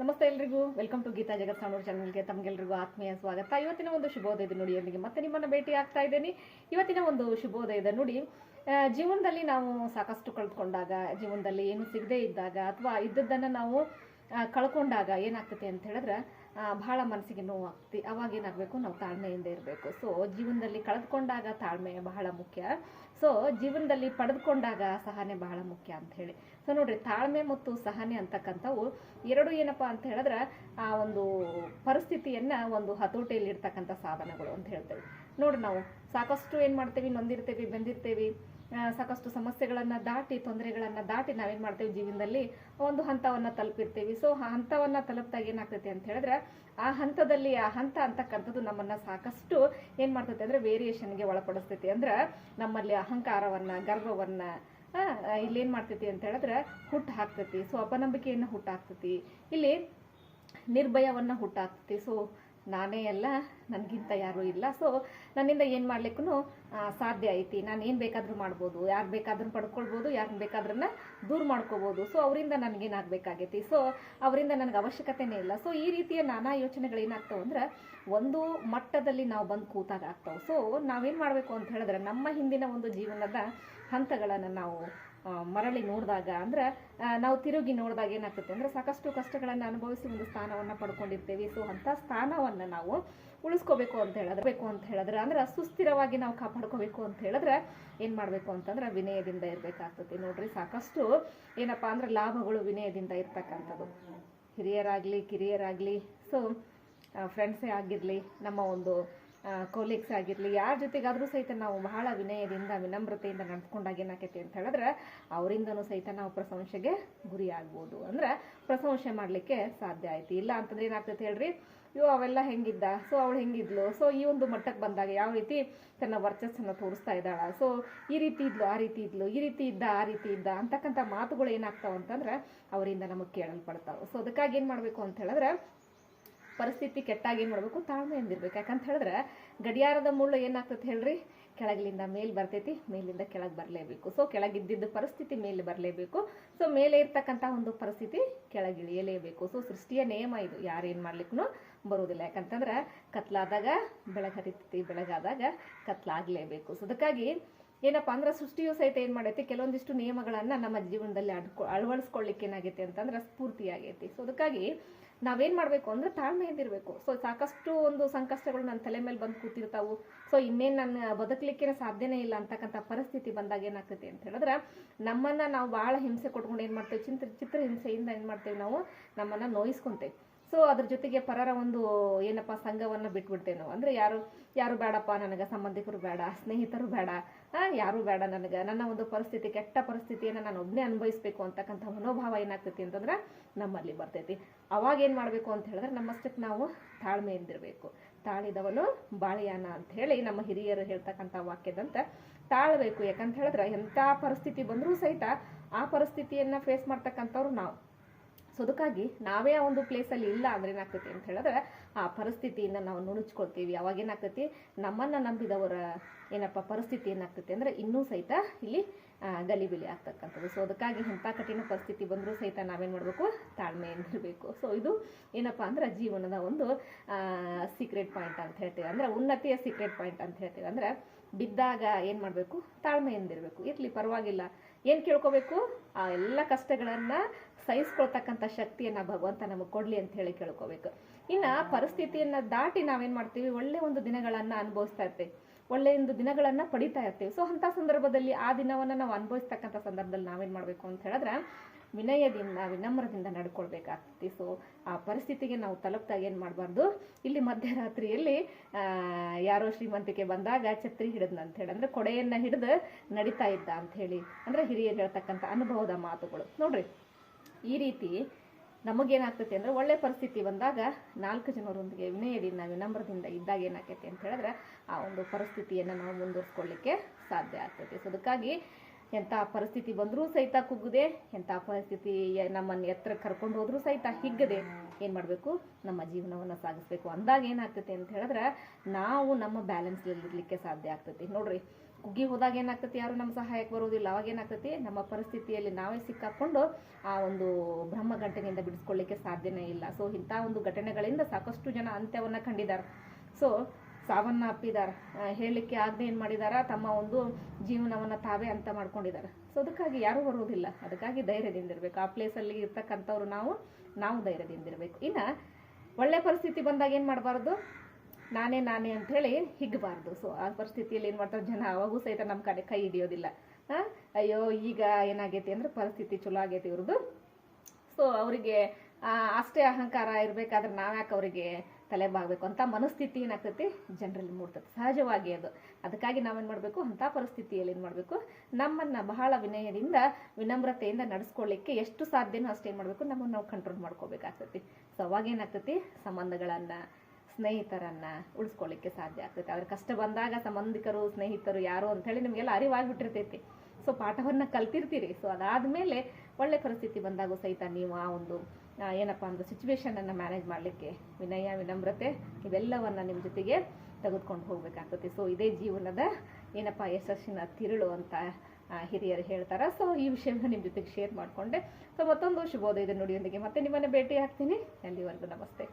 ನಮಸ್ತೆ ಎಲ್ರಿಗೂ. Welcome to Geetha Jagat Sanur ಚಾನಲ್ಗೆ ತಮಗೆಲ್ರಿಗೂ ಆತ್ಮೀಯ ಸ್ವಾಗತ. ಇವತ್ತಿನ ಒಂದು ಶುಭೋದಯದ ನುಡಿಯೊಂದಿಗೆ ಮತ್ತೆ ನಿಮ್ಮನ್ನ ಭೇಟಿ ಆಗ್ತಾ ಇದ್ದೀನಿ. ಇವತ್ತಿನ ಒಂದು ಶುಭೋದಯದ ನುಡಿ ಜೀವನದಲ್ಲಿ ನಾವು ಸಾಕಷ್ಟು ಕಳೆದುಕೊಂಡಾಗ ಜೀವನದಲ್ಲಿ ಏನು ಸಿಗದೇ ಇದ್ದಾಗ ಅಥವಾ ಇದ್ದದ್ದನ್ನು ನಾವು ಕಳ್ಕೊಂಡಾಗ ಏನಾಗ್ತದೆ ಅಂತ ಹೇಳಿದ್ರೆ ಬಹಳ ಮನಸ್ಸಿಗೆ ನೋವಾಗ್ತಿ. ಅವಾಗ ಏನಾಗಬೇಕು? ನಾವು ತಾಳ್ಮೆಯಿಂದ ಇರಬೇಕು. ಸೊ ಜೀವನದಲ್ಲಿ ಕಳೆದುಕೊಂಡಾಗ ತಾಳ್ಮೆ ಬಹಳ ಮುಖ್ಯ. ಸೊ ಜೀವನದಲ್ಲಿ ಪಡೆದುಕೊಂಡಾಗ ಸಹನೆ ಬಹಳ ಮುಖ್ಯ ಅಂತ ಹೇಳಿ. ಸೊ ನೋಡ್ರಿ, ತಾಳ್ಮೆ ಮತ್ತು ಸಹನೆ ಅಂತಕ್ಕಂಥವು ಎರಡು ಏನಪ್ಪ ಅಂತ ಹೇಳಿದ್ರೆ, ಆ ಒಂದು ಪರಿಸ್ಥಿತಿಯನ್ನ ಒಂದು ಹತೋಟಿಯಲ್ಲಿ ಇರ್ತಕ್ಕಂಥ ಸಾಧನಗಳು ಅಂತ ಹೇಳ್ತೇವೆ. ನೋಡ್ರಿ ನಾವು, ಸಾಕಷ್ಟು ಏನು ಮಾಡ್ತೇವೆ? ನೊಂದಿರ್ತೇವೆ, ಬೆಂದಿರ್ತೇವೆ. ಸಾಕಷ್ಟು ಸಮಸ್ಯೆಗಳನ್ನ ದಾಟಿ, ತೊಂದರೆಗಳನ್ನ ದಾಟಿ ನಾವೇನ್ ಮಾಡ್ತೇವೆ ಜೀವನದಲ್ಲಿ? ಒಂದು ಹಂತವನ್ನ ತಲುಪಿರ್ತೀವಿ. ಸೊ ಆ ಹಂತವನ್ನ ತಲುಪಿದಾಗ ಏನಾಗ್ತೈತೆ ಅಂತ ಹೇಳಿದ್ರೆ, ಆ ಹಂತದಲ್ಲಿ ಆ ಹಂತ ಅಂತಕ್ಕಂಥದ್ದು ನಮ್ಮನ್ನ ಸಾಕಷ್ಟು ಏನ್ ಮಾಡ್ತೈತೆ ಅಂದ್ರೆ ವೇರಿಯೇಷನ್ಗೆ ಒಳಪಡಿಸ್ತೈತಿ. ಅಂದ್ರೆ ನಮ್ಮಲ್ಲಿ ಅಹಂಕಾರವನ್ನ, ಗರ್ವವನ್ನ ಇಲ್ಲೇನು ಇಲ್ಲಿ ಏನ್ ಮಾಡ್ತೈತಿ ಅಂತ ಹೇಳಿದ್ರೆ ಹುಟ್ಟು ಹಾಕ್ತೈತಿ. ಸೊ ಅಪನಂಬಿಕೆಯನ್ನ ಹುಟ್ಟಾಕ್ತೈತಿ ಇಲ್ಲಿ ನಿರ್ಭಯವನ್ನ ಹುಟ್ಟಾಕ್ತೈತಿ ಸೊ ನಾನೇ ಅಲ್ಲ, ನನಗಿಂತ ಯಾರೂ ಇಲ್ಲ. ಸೊ ನನ್ನಿಂದ ಏನು ಮಾಡ್ಲಿಕ್ಕೂ ಸಾಧ್ಯ ಐತಿ. ನಾನು ಏನು ಬೇಕಾದರೂ ಮಾಡ್ಬೋದು. ಯಾರು ಬೇಕಾದ್ರೂ ಪಡ್ಕೊಳ್ಬೋದು, ಯಾರು ಬೇಕಾದ್ರನ್ನ ದೂರ ಮಾಡ್ಕೋಬೋದು. ಸೊ ಅವರಿಂದ ನನಗೇನಾಗಬೇಕಾಗೈತಿ ಸೊ ಅವರಿಂದ ನನಗೆ ಅವಶ್ಯಕತೆನೇ ಇಲ್ಲ. ಸೊ ಈ ರೀತಿಯ ನಾನಾ ಯೋಚನೆಗಳು ಏನಾಗ್ತಾವೆ ಅಂದ್ರೆ ಒಂದು ಮಟ್ಟದಲ್ಲಿ ನಾವು ಬಂದು ಕೂತಾಗ ಆಗ್ತಾವೆ. ಸೊ ನಾವೇನು ಮಾಡಬೇಕು ಅಂತ ಹೇಳಿದ್ರೆ ನಮ್ಮ ಹಿಂದಿನ ಒಂದು ಜೀವನದ ಹಂತಗಳನ್ನು ನಾವು ಮರಳಿ ನೋಡಿದಾಗ ಅಂದ್ರೆ ನಾವು ತಿರುಗಿ ನೋಡಿದಾಗ ಏನಾಗ್ತದೆ ಅಂದ್ರೆ ಸಾಕಷ್ಟು ಕಷ್ಟಗಳನ್ನು ಅನುಭವಿಸಿ ಒಂದು ಸ್ಥಾನವನ್ನ ಪಡ್ಕೊಂಡಿರ್ತೇವೆ. ಸೊ ಅಂತ ಸ್ಥಾನವನ್ನ ನಾವು ಉಳಿಸ್ಕೋಬೇಕು ಅಂತ ಹೇಳಿದ್ರೆ ಅಂತ ಹೇಳಿದ್ರೆ ಅಂದ್ರೆ ಸುಸ್ಥಿರವಾಗಿ ನಾವು ಕಾಪಾಡ್ಕೋಬೇಕು ಅಂತ ಹೇಳಿದ್ರೆ ಏನ್ ಮಾಡ್ಬೇಕು ಅಂತಂದ್ರೆ ವಿನಯದಿಂದ ಇರಬೇಕಾಗ್ತದೆ. ನೋಡ್ರಿ, ಸಾಕಷ್ಟು ಏನಪ್ಪಾ ಅಂದ್ರೆ ಲಾಭಗಳು ವಿನಯದಿಂದ ಇರ್ತಕ್ಕಂಥದ್ದು. ಹಿರಿಯರಾಗ್ಲಿ, ಕಿರಿಯರಾಗ್ಲಿ. ಸೊ ಫ್ರೆಂಡ್ಸೇ ಆಗಿರಲಿ, ನಮ್ಮ ಒಂದು ಕೊಲೀಗ್ಸ್ ಆಗಿರಲಿ, ಯಾರ ಜೊತೆಗಾದರೂ ಸಹಿತ ನಾವು ಬಹಳ ವಿನಯದಿಂದ, ವಿನಮ್ರತೆಯಿಂದ ನಡ್ಸ್ಕೊಂಡಾಗ ಏನಾಕೈತಿ ಅಂತ ಹೇಳಿದ್ರೆ, ಅವರಿಂದನೂ ಸಹಿತ ನಾವು ಪ್ರಶಂಸೆಗೆ ಗುರಿ ಆಗ್ಬೋದು ಅಂದ್ರೆ ಪ್ರಶಂಸೆ ಮಾಡಲಿಕ್ಕೆ ಸಾಧ್ಯ ಆಯ್ತು. ಇಲ್ಲ ಅಂತಂದ್ರೆ ಏನಾಗ್ತೈತೆ ಹೇಳ್ರಿ ಇವು ಅವೆಲ್ಲ ಹೆಂಗಿದ್ದ? ಸೊ ಅವಳು ಹೆಂಗಿದ್ಲು? ಸೊ ಈ ಒಂದು ಮಟ್ಟಕ್ಕೆ ಬಂದಾಗ ಯಾವ ರೀತಿ ತನ್ನ ವರ್ಚಸ್ಸನ್ನು ತೋರಿಸ್ತಾ ಇದ್ದಾಳ? ಸೊ ಈ ರೀತಿ ಇದ್ಲು, ಆ ರೀತಿ ಇದ್ಲು, ಈ ರೀತಿ ಇದ್ದ, ಆ ರೀತಿ ಇದ್ದ ಅಂತಕ್ಕಂಥ ಮಾತುಗಳು ಏನಾಗ್ತಾವ ಅಂತಂದ್ರೆ ಅವರಿಂದ ನಮಗೆ ಕೇಳಲ್ಪಡ್ತಾವೆ. ಸೊ ಅದಕ್ಕಾಗಿ ಏನು ಮಾಡಬೇಕು ಅಂತ ಹೇಳಿದ್ರೆ ಪರಿಸ್ಥಿತಿ ಕೆಟ್ಟಾಗ ಏನು ಮಾಡಬೇಕು? ತಾಳ್ಮೆಯಿಂದ ಇರ್ಬೇಕು ಯಾಕಂತ ಹೇಳಿದ್ರೆ ಗಡಿಯಾರದ ಮುಳ್ಳು ಏನಾಗ್ತದೆ ಹೇಳ್ರಿ? ಕೆಳಗಿಲಿಂದ ಮೇಲೆ ಬರ್ತೈತಿ, ಮೇಲಿಂದ ಕೆಳಗೆ ಬರಲೇಬೇಕು. ಸೊ ಕೆಳಗಿದ್ದಿದ್ದ ಪರಿಸ್ಥಿತಿ ಮೇಲೆ ಬರಲೇಬೇಕು. ಸೊ ಮೇಲೆ ಇರ್ತಕ್ಕಂಥ ಒಂದು ಪರಿಸ್ಥಿತಿ ಕೆಳಗಿಳಿಯಲೇಬೇಕು ಸೊ ಸೃಷ್ಟಿಯ ನಿಯಮ ಇದು. ಯಾರೇನು ಮಾಡ್ಲಿಕ್ಕೂ ಬರೋದಿಲ್ಲ ಯಾಕಂತಂದ್ರೆ ಕತ್ಲಾದಾಗ ಬೆಳಗ್ಗೆ ಹರಿತೈತಿ ಬೆಳಗಾದಾಗ ಕತ್ಲಾಗಲೇಬೇಕು. ಸೊ ಅದಕ್ಕಾಗಿ ಏನಪ್ಪಾ ಅಂದ್ರೆ ಸೃಷ್ಟಿಯು ಸಹಿತ ಏನು ಮಾಡೈತಿ? ಕೆಲವೊಂದಿಷ್ಟು ನಿಯಮಗಳನ್ನು ನಮ್ಮ ಜೀವನದಲ್ಲಿ ಅಡ್ಕೊ ಅಳವಡಿಸ್ಕೊಳ್ಳಿಕ್ಕೆ ಏನಾಗೈತಿ ಅಂತಂದ್ರೆ ಸ್ಫೂರ್ತಿ ಆಗೈತಿ ಸೊ ಅದಕ್ಕಾಗಿ ನಾವೇನ್ ಮಾಡಬೇಕು ಅಂದ್ರೆ ತಾಳ್ಮೆಯಿಂದ ಇರಬೇಕು ಸೊ ಸಾಕಷ್ಟು ಒಂದು ಸಂಕಷ್ಟಗಳು ನನ್ನ ತಲೆ ಮೇಲೆ ಬಂದು ಕೂತಿರ್ತಾವು. ಸೊ ಇನ್ನೇನು ನನ್ನ ಬದುಕಲಿಕ್ಕೆ ಸಾಧ್ಯನೇ ಇಲ್ಲ ಅಂತಕ್ಕಂಥ ಪರಿಸ್ಥಿತಿ ಬಂದಾಗ ಏನಾಗ್ತೈತಿ ಅಂತ ಹೇಳಿದ್ರೆ, ನಮ್ಮನ್ನು ನಾವು ಭಾಳ ಹಿಂಸೆ ಕೊಟ್ಕೊಂಡು ಏನು ಮಾಡ್ತೇವೆ? ಚಿಂತ ಚಿತ್ರ ಹಿಂಸೆಯಿಂದ ಏನು ಮಾಡ್ತೇವೆ ನಾವು? ನಮ್ಮನ್ನು ನೋಯಿಸ್ಕೊತೇವೆ. ಸೊ ಅದ್ರ ಜೊತೆಗೆ ಪರರ ಒಂದು ಏನಪ್ಪ, ಸಂಘವನ್ನು ಬಿಟ್ಬಿಡ್ತೇವೆ ನಾವು. ಅಂದ್ರೆ ಯಾರು ಯಾರು ಬೇಡಪ್ಪ ನನಗೆ ಸಂಬಂಧಿಕರು ಬೇಡ ಸ್ನೇಹಿತರು ಬೇಡ ಯಾರು ಬೇಡ ನನಗೆ. ನನ್ನ ಒಂದು ಪರಿಸ್ಥಿತಿ, ಕೆಟ್ಟ ಪರಿಸ್ಥಿತಿಯನ್ನು ನಾನು ಒಬ್ಬನೇ ಅನುಭವಿಸ್ಬೇಕು ಅಂತಕ್ಕಂಥ ಮನೋಭಾವ ಏನಾಗ್ತೈತಿ ಅಂತಂದ್ರೆ ನಮ್ಮಲ್ಲಿ ಬರ್ತೈತಿ. ಅವಾಗ ಏನು ಮಾಡಬೇಕು ಅಂತ ಹೇಳಿದ್ರೆ ನಮ್ಮಷ್ಟಕ್ಕೆ ನಾವು ತಾಳ್ಮೆಯಿಂದಿರಬೇಕು. ತಾಳಿದವನು ಬಾಳಿಯಾನ ಅಂತ ಹೇಳಿ ನಮ್ಮ ಹಿರಿಯರು ಹೇಳ್ತಕ್ಕಂಥ ವಾಕ್ಯದಂತೆ ತಾಳ್ಬೇಕು. ಯಾಕಂತ ಹೇಳಿದ್ರೆ ಎಂಥ ಪರಿಸ್ಥಿತಿ ಬಂದರೂ ಸಹಿತ ಆ ಪರಿಸ್ಥಿತಿಯನ್ನು ಫೇಸ್ ಮಾಡ್ತಕ್ಕಂಥವ್ರು ನಾವು. ಸೊ ಅದಕ್ಕಾಗಿ ನಾವೇ ಆ ಒಂದು ಪ್ಲೇಸಲ್ಲಿ ಇಲ್ಲ ಅಂದ್ರೆ ಏನಾಗ್ತೈತಿ ಅಂತ ಹೇಳಿದ್ರೆ, ಆ ಪರಿಸ್ಥಿತಿಯಿಂದ ನಾವು ನುಣುಚ್ಕೊಳ್ತೀವಿ. ಅವಾಗ ಏನಾಗ್ತೈತಿ? ನಮ್ಮನ್ನ ನಂಬಿದವರ ಏನಪ್ಪ, ಪರಿಸ್ಥಿತಿ ಏನಾಗ್ತೈತಿ ಅಂದ್ರೆ ಇನ್ನೂ ಸಹಿತ ಇಲ್ಲಿ ಗಲಿಬಿಲಿ ಆಗ್ತಕ್ಕಂಥದ್ದು. ಸೊ ಅದಕ್ಕಾಗಿ ಇಂಥ ಕಠಿಣ ಪರಿಸ್ಥಿತಿ ಬಂದರೂ ಸಹಿತ ನಾವೇನು ಮಾಡಬೇಕು? ತಾಳ್ಮೆಯಿಂದಿರಬೇಕು ಸೊ ಇದು ಏನಪ್ಪ ಅಂದ್ರೆ ಜೀವನದ ಒಂದು ಸೀಕ್ರೆಟ್ ಪಾಯಿಂಟ್ ಅಂತ ಹೇಳ್ತೀವಿ. ಅಂದ್ರೆ ಉನ್ನತಿಯ ಸೀಕ್ರೆಟ್ ಪಾಯಿಂಟ್ ಅಂತ ಹೇಳ್ತೀವಿ. ಅಂದ್ರೆ ಬಿದ್ದಾಗ ಏನು ಮಾಡಬೇಕು? ತಾಳ್ಮೆಯಿಂದಿರಬೇಕು. ಇರಲಿ, ಪರವಾಗಿಲ್ಲ. ಏನು ಕೇಳ್ಕೋಬೇಕು? ಆ ಎಲ್ಲ ಕಷ್ಟಗಳನ್ನ ಸಹಿಸ್ಕೊಳ್ತಕ್ಕಂಥ ಶಕ್ತಿಯನ್ನ ಭಗವಂತ ನಮಗೆ ಕೊಡ್ಲಿ ಅಂತ ಹೇಳಿ ಕೇಳ್ಕೋಬೇಕು. ಇನ್ನ ಪರಿಸ್ಥಿತಿಯನ್ನ ದಾಟಿ ನಾವೇನು ಮಾಡ್ತೀವಿ? ಒಳ್ಳೆ ಒಂದು ದಿನಗಳನ್ನ ಅನುಭವಿಸ್ತಾ ಇರ್ತೀವಿ. ಒಳ್ಳೆ ದಿನಗಳನ್ನು ಪಡಿತಾ ಇರ್ತೀವಿ. ಸೊ ಅಂತ ಸಂದರ್ಭದಲ್ಲಿ ಆ ದಿನವನ್ನು ನಾವು ಅನುಭವಿಸ್ತಕ್ಕಂಥ ಸಂದರ್ಭದಲ್ಲಿ ನಾವೇನು ಮಾಡಬೇಕು ಅಂತ ಹೇಳಿದ್ರೆ, ವಿನಯದಿಂದ, ವಿನಮ್ರದಿಂದ ನಡ್ಕೊಳ್ಬೇಕಾಗ್ತೈತಿ. ಸೊ ಆ ಪರಿಸ್ಥಿತಿಗೆ ನಾವು ತಲುಪ್ದಾಗ ಏನು ಮಾಡಬಾರ್ದು? ಇಲ್ಲಿ ಮಧ್ಯರಾತ್ರಿಯಲ್ಲಿ ಯಾರೋ ಶ್ರೀಮಂತಿಕೆ ಬಂದಾಗ ಛತ್ರಿ ಹಿಡಿದ್ನ ಅಂತ ಹೇಳಿ, ಅಂದರೆ ಕೊಡೆಯನ್ನು ಹಿಡಿದು ನಡೀತಾ ಇದ್ದ ಅಂತ ಹೇಳಿ, ಅಂದ್ರೆ ಹಿರಿಯರು ಹೇಳ್ತಕ್ಕಂಥ ಅನುಭವದ ಮಾತುಗಳು. ನೋಡ್ರಿ, ಈ ರೀತಿ ನಮಗೇನಾಗ್ತೈತಿ ಅಂದ್ರೆ ಒಳ್ಳೆ ಪರಿಸ್ಥಿತಿ ಬಂದಾಗ ನಾಲ್ಕು ಜನರೊಂದಿಗೆ ವಿನಯದಿಂದ ವಿನಮ್ರದಿಂದ ಇದ್ದಾಗ ಏನಾಗ್ತೈತಿ ಅಂತ ಹೇಳಿದ್ರೆ ಆ ಒಂದು ಪರಿಸ್ಥಿತಿಯನ್ನು ನಾವು ಮುಂದುವರ್ಸ್ಕೊಳ್ಳಿಕ್ಕೆ ಸಾಧ್ಯ ಆಗ್ತೈತಿ. ಸೊ ಅದಕ್ಕಾಗಿ ಎಂಥ ಪರಿಸ್ಥಿತಿ ಬಂದರೂ ಸಹಿತ ಕುಗ್ಗದೆ ಎಂಥ ಪರಿಸ್ಥಿತಿ ನಮ್ಮನ್ನು ಎತ್ತರ ಕರ್ಕೊಂಡು ಹೋದರೂ ಸಹಿತ ಹಿಗ್ಗದೆ ಏನು ಮಾಡಬೇಕು? ನಮ್ಮ ಜೀವನವನ್ನು ಸಾಗಿಸ್ಬೇಕು. ಅಂದಾಗ ಏನಾಗ್ತೈತಿ ಅಂತ ಹೇಳಿದ್ರೆ ನಾವು ನಮ್ಮ ಬ್ಯಾಲೆನ್ಸ್ ಇರಲಿಕ್ಕೆ ಸಾಧ್ಯ ಆಗ್ತೈತಿ. ನೋಡ್ರಿ ಕುಗ್ಗಿ ಹೋದಾಗ ಏನಾಗ್ತತಿ? ಯಾರು ನಮ್ಮ ಸಹಾಯಕ್ಕೆ ಬರೋದಿಲ್ಲ ಅವಾಗ ಏನಾಗ್ತತಿ? ನಮ್ಮ ಪರಿಸ್ಥಿತಿಯಲ್ಲಿ ನಾವೇ ಸಿಕ್ಕಾಕೊಂಡು ಆ ಒಂದು ಬ್ರಹ್ಮ ಘಟನೆಯಿಂದ ಬಿಡಿಸ್ಕೊಳ್ಳಿಕ್ಕೆ ಸಾಧ್ಯನೇ ಇಲ್ಲ. ಸೊ ಇಂಥ ಒಂದು ಘಟನೆಗಳಿಂದ ಸಾಕಷ್ಟು ಜನ ಅಂತ್ಯವನ್ನು ಕಂಡಿದ್ದಾರೆ. ಸೊ ಸಾವನ್ನ ಅಪ್ಪಿದ್ದಾರೆ. ಹೇಳಲಿಕ್ಕೆ ಆಗದೆ ಏನು ಮಾಡಿದಾರ? ತಮ್ಮ ಒಂದು ಜೀವನವನ್ನು ತಾವೇ ಅಂತ ಮಾಡ್ಕೊಂಡಿದ್ದಾರೆ. ಸೊ ಅದಕ್ಕಾಗಿ ಯಾರೂ ಬರೋದಿಲ್ಲ ಅದಕ್ಕಾಗಿ ಧೈರ್ಯದಿಂದ ಇರಬೇಕು. ಆ ಪ್ಲೇಸಲ್ಲಿ ಇರ್ತಕ್ಕಂಥವ್ರು ನಾವು ನಾವು ಧೈರ್ಯದಿಂದ ಇರಬೇಕು. ಇನ್ನು ಒಳ್ಳೆ ಪರಿಸ್ಥಿತಿ ಬಂದಾಗ ಏನು ಮಾಡಬಾರ್ದು? ನಾನೇ ನಾನೇ ಅಂತ ಹೇಳಿ ಹಿಗ್ಬಾರ್ದು. ಸೊ ಆ ಪರಿಸ್ಥಿತಿಯಲ್ಲಿ ಏನು ಮಾಡ್ತಾರೆ ಜನ? ಅವಾಗೂ ಸಹಿತ ನಮ್ಮ ಕಡೆ ಕೈ ಹಿಡಿಯೋದಿಲ್ಲ. ಅಯ್ಯೋ, ಈಗ ಏನಾಗೈತಿ ಅಂದ್ರೆ ಪರಿಸ್ಥಿತಿ ಚಲೋ ಆಗೈತಿ ಇವ್ರದ್ದು. ಸೊ ಅವರಿಗೆ ಅಷ್ಟೇ ಅಹಂಕಾರ ಇರಬೇಕಾದ್ರೆ ನಾವ್ಯಾಕೆ ಅವರಿಗೆ ತಲೆ ಬಾಗಬೇಕು? ಅಂತ ಮನಸ್ಥಿತಿ ಏನಾಗ್ತೈತಿ? ಜನರಲ್ಲಿ ಮೂಡ್ತೈತಿ. ಸಹಜವಾಗಿ ಅದು. ಅದಕ್ಕಾಗಿ ನಾವೇನು ಮಾಡಬೇಕು? ಅಂಥ ಪರಿಸ್ಥಿತಿಯಲ್ಲಿ ಏನು ಮಾಡಬೇಕು? ನಮ್ಮನ್ನು ಬಹಳ ವಿನಯದಿಂದ, ವಿನಮ್ರತೆಯಿಂದ ನಡೆಸ್ಕೊಳ್ಳಿಕ್ಕೆ ಎಷ್ಟು ಸಾಧ್ಯನೋ ಅಷ್ಟು ಏನು ಮಾಡಬೇಕು. ನಮ್ಮನ್ನು ನಾವು ಕಂಟ್ರೋಲ್ ಮಾಡ್ಕೋಬೇಕಾಗ್ತೈತಿ. ಸೊ ಅವಾಗ ಏನಾಗ್ತೈತಿ? ಸಂಬಂಧಗಳನ್ನು ಸ್ನೇಹಿತರನ್ನ ಉಳಿಸ್ಕೊಳ್ಳಿಕ್ಕೆ ಸಾಧ್ಯ ಆಗ್ತೈತೆ. ಅವ್ರ ಕಷ್ಟ ಬಂದಾಗ ಸಂಬಂಧಿಕರು, ಸ್ನೇಹಿತರು ಯಾರು ಅಂತೇಳಿ ನಿಮಗೆಲ್ಲ ಅರಿವಾಗಿಬಿಟ್ಟಿರ್ತೈತಿ. ಸೊ ಪಾಠವನ್ನು ಕಲ್ತಿರ್ತೀರಿ. ಸೊ ಅದಾದಮೇಲೆ ಒಳ್ಳೆ ಪರಿಸ್ಥಿತಿ ಬಂದಾಗೂ ಸಹಿತ ನೀವು ಆ ಒಂದು ಏನಪ್ಪ ಅಂದ್ರೆ ಸಿಚುವೇಶನನ್ನು ಮ್ಯಾನೇಜ್ ಮಾಡಲಿಕ್ಕೆ ವಿನಯ, ವಿನಮ್ರತೆ ಇವೆಲ್ಲವನ್ನು ನಿಮ್ಮ ಜೊತೆಗೆ ತೆಗೆದುಕೊಂಡು ಹೋಗ್ಬೇಕಾಗ್ತೈತಿ. ಸೊ ಇದೇ ಜೀವನದ ಏನಪ್ಪ ಯಶಸ್ಸಿನ ತಿರುಳು ಅಂತ ಹಿರಿಯರು ಹೇಳ್ತಾರೆ. ಸೊ ಈ ವಿಷಯವನ್ನು ನಿಮ್ಮ ಜೊತೆಗೆ ಶೇರ್ ಮಾಡಿಕೊಂಡೆ. ಸೊ ಮತ್ತೊಂದು ಶುಭೋದಯದ ನುಡಿಯೊಂದಿಗೆ ಮತ್ತೆ ನಿಮ್ಮನ್ನು ಭೇಟಿ ಆಗ್ತೀನಿ ಅಲ್ಲಿವರೆಗೂ ನಮಸ್ತೆ.